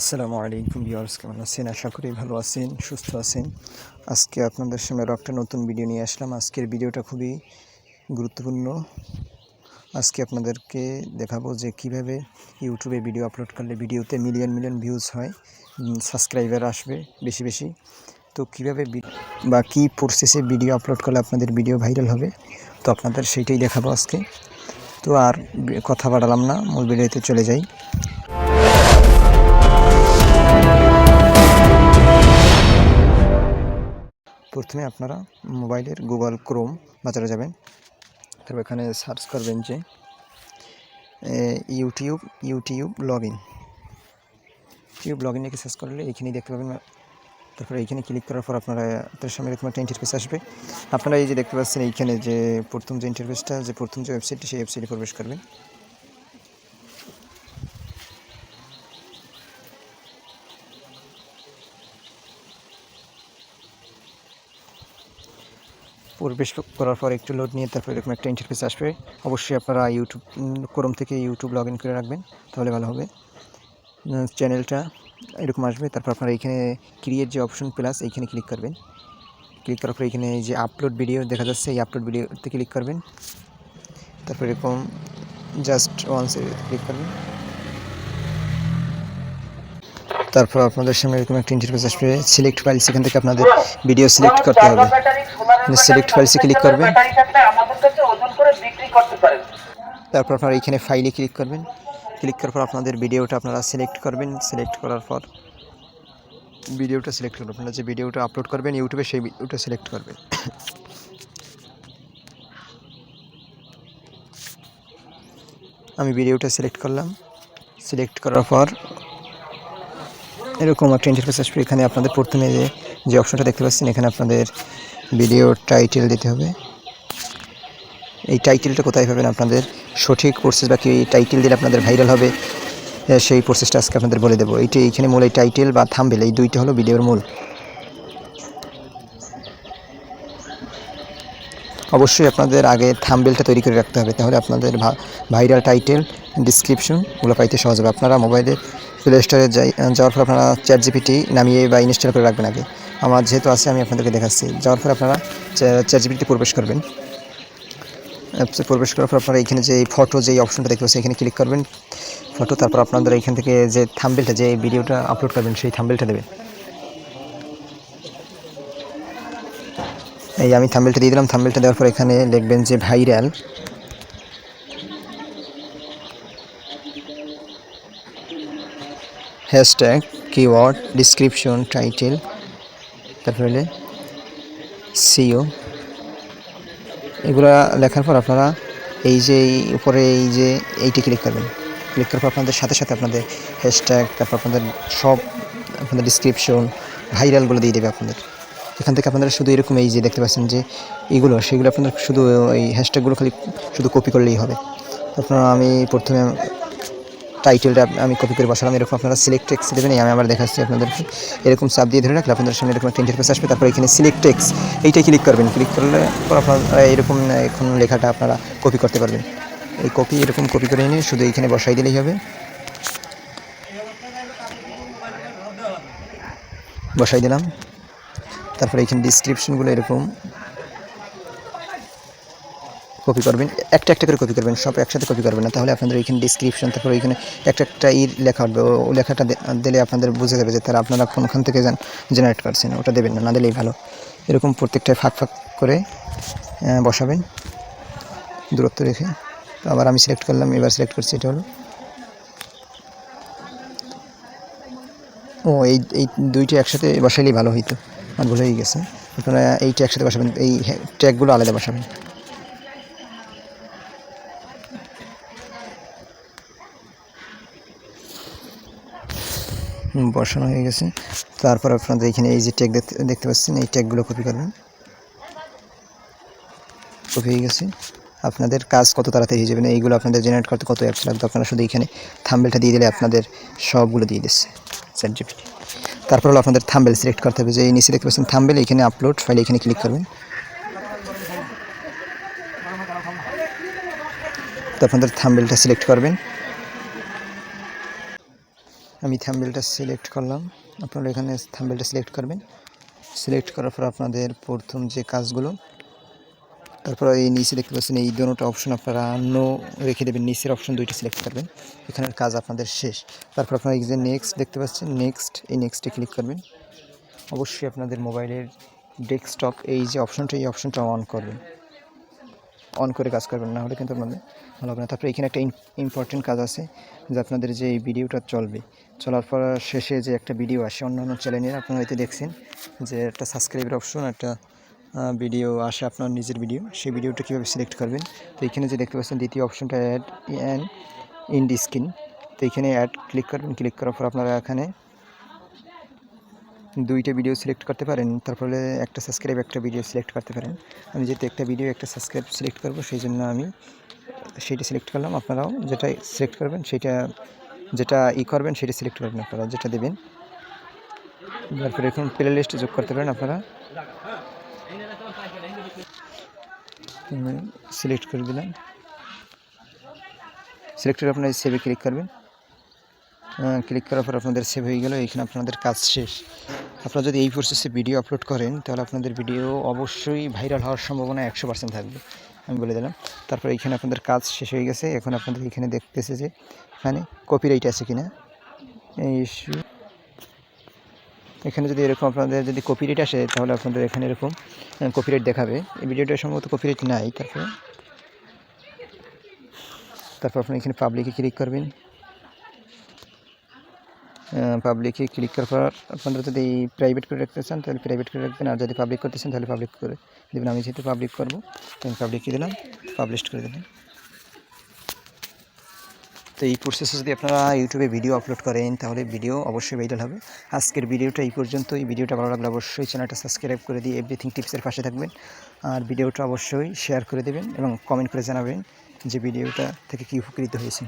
আসসালামু আলাইকুম ভিউয়ার্স, কেমন আছেন? আশা করি ভালো আছেন, সুস্থ আছেন। আজকে আপনাদের সামনে একটা নতুন ভিডিও নিয়ে আসলাম। আজকের ভিডিওটা খুবই গুরুত্বপূর্ণ। আজকে আপনাদেরকে দেখাবো যে কীভাবে ইউটিউবে ভিডিও আপলোড করলে ভিডিওতে মিলিয়ন মিলিয়ন ভিউজ হয় সাবস্ক্রাইবার আসবে বেশি বেশি। তো কীভাবে বা কী প্রসেসে ভিডিও আপলোড করলে আপনাদের ভিডিও ভাইরাল হবে, তো আপনাদের সেইটাই দেখাবো আজকে। তো আর কথা বাড়ালাম না, মূল ভিডিওতে চলে যাই। প্রথমে আপনারা মোবাইলের গুগল ক্রোম বাজারে যাবেন। তারপর এখানে সার্চ করবেন যে YouTube YouTube log in YouTube log in search করলে এইখানেই দেখতে পাবেন। তারপরে এইখানে ক্লিক করার পর আপনারা আপনার সামনে এরকম একটা ইন্টারফেস আসবে। আপনারা এই যে দেখতে পাচ্ছেন এইখানে যে প্রথম যে ইন্টারফেসটা যে প্রথম যে ওয়েবসাইটটি সেই ওয়েবসাইটে প্রবেশ করবেন। প্রবেশ করার পর একটু লোড নিয়ে তারপর এরকম একটা ইন্টারফেস আসবে। অবশ্যই আপনারা ইউটিউব ক্রোম থেকে ইউটিউব লগ ইন করে রাখবেন, তাহলে ভালো হবে। চ্যানেলটা এরকম আসবে, তারপর আপনারা এখানে ক্রিয়েট যে অপশন প্লাস এইখানে ক্লিক করবেন। ক্লিক করার পর এখানে যে আপলোড ভিডিও দেখা যাচ্ছে, এই আপলোড ভিডিওতে ক্লিক করবেন। তারপর এরকম জাস্ট ওয়ান্সে ক্লিক করবেন। তারপর আপনাদের সামনে এরকম একটা ইন্টারফেস আসবে। সিলেক্ট ফাইল সেখান থেকে আপনাদের ভিডিও সিলেক্ট করতে হবে। সিলেক্ট ফাইলসে ক্লিক করবেন। তারপর আপনারা এখানে ফাইলে ক্লিক করবেন। ক্লিক করার পর আপনাদের ভিডিওটা আপনারা সিলেক্ট করবেন। সিলেক্ট করার পর ভিডিওটা সিলেক্ট করবেন। আপনারা যে ভিডিওটা আপলোড করবেন ইউটিউবে সেই ভিডিওটা সিলেক্ট করবেন। আমি ভিডিওটা সিলেক্ট করলাম। সিলেক্ট করার পর এরকম একটা ইন্টারফেস আসবে এখানে আপনাদের প্রথমে যে যে অপশনটা দেখতে পাচ্ছেন, এখানে আপনাদের ভিডিওর টাইটেল দিতে হবে। এই টাইটেলটা কোথায় পাবেন আপনাদের? সঠিক প্রসেস বা কি টাইটেল দিলে আপনাদের ভাইরাল হবে? সেই প্রসেসটা আজকে আপনাদের বলে দেবো। এইটা এইখানে মূল এই টাইটেল বা থাম্বেল এই দুইটা হলো ভিডিওর মূল। অবশ্যই আপনাদের আগে থাম্বেলটা তৈরি করে রাখতে হবে। তাহলে আপনাদের ভাইরাল টাইটেল ডিসক্রিপশনগুলো পাইতে সহজ হবে। আপনারা মোবাইলে প্লে স্টোরে যাই যাওয়ার পর আপনারা চ্যাট জিপিটি নামিয়ে বা ইনস্টল করে রাখবেন আগে। আমার যেহেতু আছে, আমি আপনাদেরকে দেখাচ্ছি। যাওয়ার পর আপনারা চ্যাট জিপিটি প্রবেশ করবেন। অ্যাপসে প্রবেশ করার পর আপনারা এখানে যে ফটো যে অপশনটা দেখতে পাচ্ছেন, এখানে ক্লিক করবেন। ফটো তারপর আপনাদের এখান থেকে যে থাম্বেলটা যে ভিডিওটা আপলোড করবেন, সেই থাম্বেলটা দেবেন। এই আমি থাম্বেলটা দিয়ে দিলাম। থাম্বেলটা দেওয়ার পর এখানে লিখবেন যে viral hashtag keyword description title তারপরে হলে সিও এগুলা লেখার পর আপনারা এই যে উপরে এই যে এইটি ক্লিক করবেন। ক্লিক করার পর আপনাদের সাথে সাথে আপনাদের হ্যাশট্যাগ তারপর আপনাদের সব আপনাদের ডিসক্রিপশন ভাইরালগুলো দিয়ে দেবে আপনাদের। এখান থেকে আপনারা শুধু এরকম এই যে দেখতে পাচ্ছেন যে এইগুলো সেগুলো আপনাদের শুধু এই হ্যাশট্যাগুলো খালি শুধু কপি করলেই হবে। আপনারা আমি প্রথমে টাইটেলটা আমি কপি করে বসালাম। এরকম আপনারা সিলেক্ট টেক্স দেবেন আমি আবার দেখাচ্ছি আপনাদেরকে। এরকম চাপ দিয়ে ধরে রাখলে আপনাদের সামনে এরকম একটা ইন্টারফেস আসবে। তারপর এখানে সিলেক্ট টেক্স এইটাই ক্লিক করবেন। ক্লিক করলে পর আপনারা এরকম এখন লেখাটা আপনারা কপি করতে পারবেন। এই কপি এরকম কপি করে নিয়ে শুধু এইখানে বসাই দিলেই হবে। বসাই দিলাম। তারপরে এখানে ডিসক্রিপশনগুলো এরকম। কপি করবেন, একটা একটা করে কপি করবেন, সব একসাথে কপি করবেন না, তাহলে আপনাদের ওইখানে ডিসক্রিপশন তারপরে ওইখানে একটা একটা ই লেখা উঠবে, ও লেখাটা দিলে আপনাদের বুঝে যাবে যে তারা আপনারা কোনখান থেকে যান জেনারেট করছেন, ওটা দেবেন না না দিলেই ভালো। এরকম প্রত্যেকটা ফাঁক ফাঁক করে বসাবেন, দূরত্ব রেখে। তো আবার আমি সিলেক্ট করলাম, এবার সিলেক্ট করছি, এটা হলো। ও, এই এই দুইটা একসাথে বসাইলেই ভালো হইতো আমার ভুল হয়ে গেছে। আপনারা এইটা একসাথে বসাবেন, এই ট্যাগগুলো আলাদা বসাবেন। বসানো হয়ে গেছে। তারপর আপনাদের এখানে এই যে ট্যাগ দেখতে পাচ্ছেন, এই ট্যাগগুলো কপি করবেন। কপি হয়ে গেছে। আপনাদের কাজ কত তাড়াতাড়ি হয়ে যাবে না, এইগুলো আপনাদের জেনারেট করতে কত অ্যাপস লাগবে, আপনারা শুধু এখানে থাম্বেলটা দিয়ে দিলে আপনাদের সবগুলো দিয়ে দিচ্ছে চ্যাট তারপর হলো আপনাদের থাম্বেল সিলেক্ট করতে হবে, যে এই নিচে দেখতে পাচ্ছেন থাম্বেল এখানে আপলোড ফাইল এখানে ক্লিক করবেন। তো আপনাদের থাম্বেলটা সিলেক্ট করবেন। আমি থাম্বেলটা সিলেক্ট করলাম। আপনারা এখানে থাম্বেলটা সিলেক্ট করবেন। সিলেক্ট করার পর আপনাদের প্রথম যে কাজগুলো, তারপর এই নিচে দেখতে পাচ্ছেন এই দুটো অপশন আপনারা নো রেখে দেবেন। নিচের অপশন দুইটা সিলেক্ট করবেন। এখানের কাজ আপনাদের শেষ। তারপর আপনারা এই যে নেক্সট দেখতে পাচ্ছেন নেক্সট এই নেক্সটে ক্লিক করবেন। অবশ্যই আপনাদের মোবাইলের ডেস্কটপ এই যে অপশনটা এই অপশনটা অন করবেন। অন করে কাজ করবেন, না হলে কিন্তু আপনাদের ভালো হবে না। তারপরে এখানে একটা ইম্পর্টেন্ট কাজ আছে, যে আপনাদের যে এই ভিডিওটা চলবে, চলার পর শেষে যে একটা ভিডিও আসে, অন্যান্য চ্যানেলের আপনারা হয়তো দেখছেন যে একটা সাবস্ক্রাইবের অপশন একটা ভিডিও আসে আপনার নিজের ভিডিও সেই ভিডিওটা কীভাবে সিলেক্ট করবেন। তো এখানে যে দেখতে পাচ্ছেন, দ্বিতীয় অপশনটা add and in D screen তো এখানে অ্যাড ক্লিক করবেন ক্লিক করার পর আপনারা এখানে দুইটা ভিডিও সিলেক্ট করতে পারেন তারপরে একটা সাবস্ক্রাইব একটা ভিডিও সিলেক্ট করতে পারেন। আমি যেহেতু একটা ভিডিও একটা সাবস্ক্রাইব সিলেক্ট করব, সেই জন্য আমি সেইটা সিলেক্ট করলাম। আপনারাও যেটা সিলেক্ট করবেন, সেটা, যেটা ই করবেন, সেটা সিলেক্ট করবেন আপনারা, যেটা দেবেন। তারপরে এখন প্লে লিস্টে যোগ করতে পারেন আপনারা। সিলেক্ট করে দিলাম। সিলেক্ট করে আপনারা সেভে ক্লিক করবেন। ক্লিক করার পর আপনাদের সেভ হয়ে গেল, এখানে আপনাদের কাজ শেষ। আপনারা যদি এই প্রসেসে ভিডিও আপলোড করেন, তাহলে আপনাদের ভিডিও অবশ্যই ভাইরাল হওয়ার সম্ভাবনা একশো পার্সেন্ট থাকবে। আমি বলে দিলাম। তারপর এইখানে আপনাদের কাজ শেষ হয়ে গেছে। এখন আপনাদের এখানে দেখতেছে যে, এখানে কপিরাইট আছে কিনা। এই এখানে যদি এরকম আপনাদের যদি কপিরাইট আসে, তাহলে আপনাদের এখানে এরকম কপিরাইট দেখাবে। এই ভিডিওটা সম্ভবত কপিরাইট নাই, তারপরে, তারপর আপনি এখানে পাবলিকে ক্লিক করবেন। পাবলিকে ক্লিক করার পর আপনারা যদি প্রাইভেট করে রাখতে চান, তাহলে প্রাইভেট করে রাখবেন। আর যদি পাবলিক করতে চান, তাহলে পাবলিক করে দেবেন। আমি যেহেতু পাবলিক করব, আমি পাবলিকই দিলাম পাবলিশ করে দিলাম। তো এই প্রসেসে যদি আপনারা ইউটিউবে ভিডিও আপলোড করেন, তাহলে ভিডিও অবশ্যই ভাইরাল হবে। আজকের ভিডিওটা এই পর্যন্ত এই ভিডিওটা ভালো লাগলে অবশ্যই চ্যানেলটা সাবস্ক্রাইব করে দিয়ে এভরিথিং টিপসের পাশে থাকবেন। আর ভিডিওটা অবশ্যই শেয়ার করে দেবেন এবং কমেন্ট করে জানাবেন যে ভিডিওটা থেকে কী উপকৃত হয়েছে